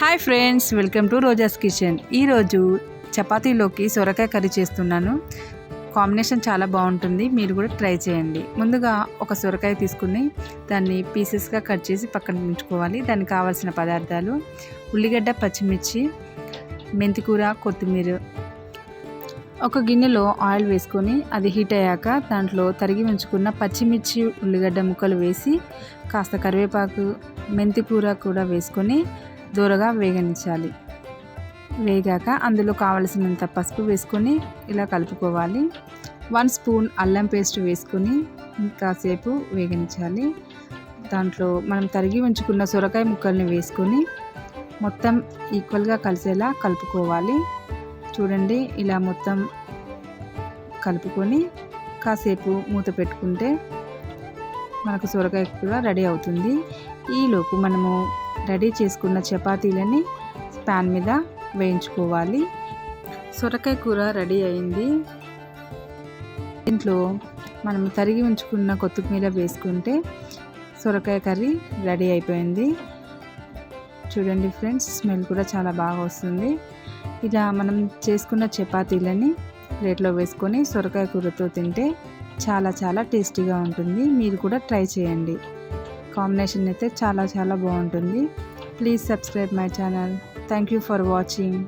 Hi friends welcome to Roja's kitchen. ఈరోజు చపాతీలోకి సొరకాయ కర్రీ చేస్తున్నాను. కాంబినేషన్ చాలా బాగుంటుంది మీరు కూడా ట్రై చేయండి. ముందుగా ఒక సొరకాయ తీసుకుని దాన్ని పీసెస్గా కట్ చేసి పక్కన ఉంచుకోవాలి. దానికి కావాల్సిన పదార్థాలు ఉల్లిగడ్డ పచ్చిమిర్చి మెంతికూర కొత్తిమీర. ఒక గిన్నెలో ఆయిల్ వేసుకొని అది హీట్ అయ్యాక దాంట్లో తరిగి ఉంచుకున్న పచ్చిమిర్చి ఉల్లిగడ్డ ముక్కలు వేసి కాస్త కరివేపాకు మెంతికూర కూడా వేసుకొని దూరగా వేగనించాలి. వేగాక అందులో కావలసినంత పసుపు వేసుకొని ఇలా కలుపుకోవాలి. వన్ స్పూన్ అల్లం పేస్ట్ వేసుకొని కాసేపు వేగనించాలి. దాంట్లో మనం తరిగి ఉంచుకున్న సొరకాయ ముక్కల్ని వేసుకొని మొత్తం ఈక్వల్గా కలిసేలా కలుపుకోవాలి. చూడండి ఇలా మొత్తం కలుపుకొని కాసేపు మూత పెట్టుకుంటే మనకు సొరకాయ కూర రెడీ అవుతుంది. ఈలోపు మనము రెడీ చేసుకున్న చపాతీలని ప్యాన్ మీద వేయించుకోవాలి. సొరకాయ కూర రెడీ అయింది. దీంట్లో మనం తరిగి ఉంచుకున్న కొత్తిమీర వేసుకుంటే సొరకాయ కర్రీ రెడీ అయిపోయింది. చూడండి ఫ్రెండ్స్ స్మెల్ కూడా చాలా బాగా వస్తుంది. ఇలా మనం చేసుకున్న చపాతీలని ప్లేట్లో వేసుకొని సొరకాయ కూరతో తింటే చాలా చాలా టేస్టీగా ఉంటుంది. మీరు కూడా ట్రై చేయండి. కాంబినేషన్ అయితే చాలా చాలా బాగుంటుంది. Please subscribe my channel thank you for watching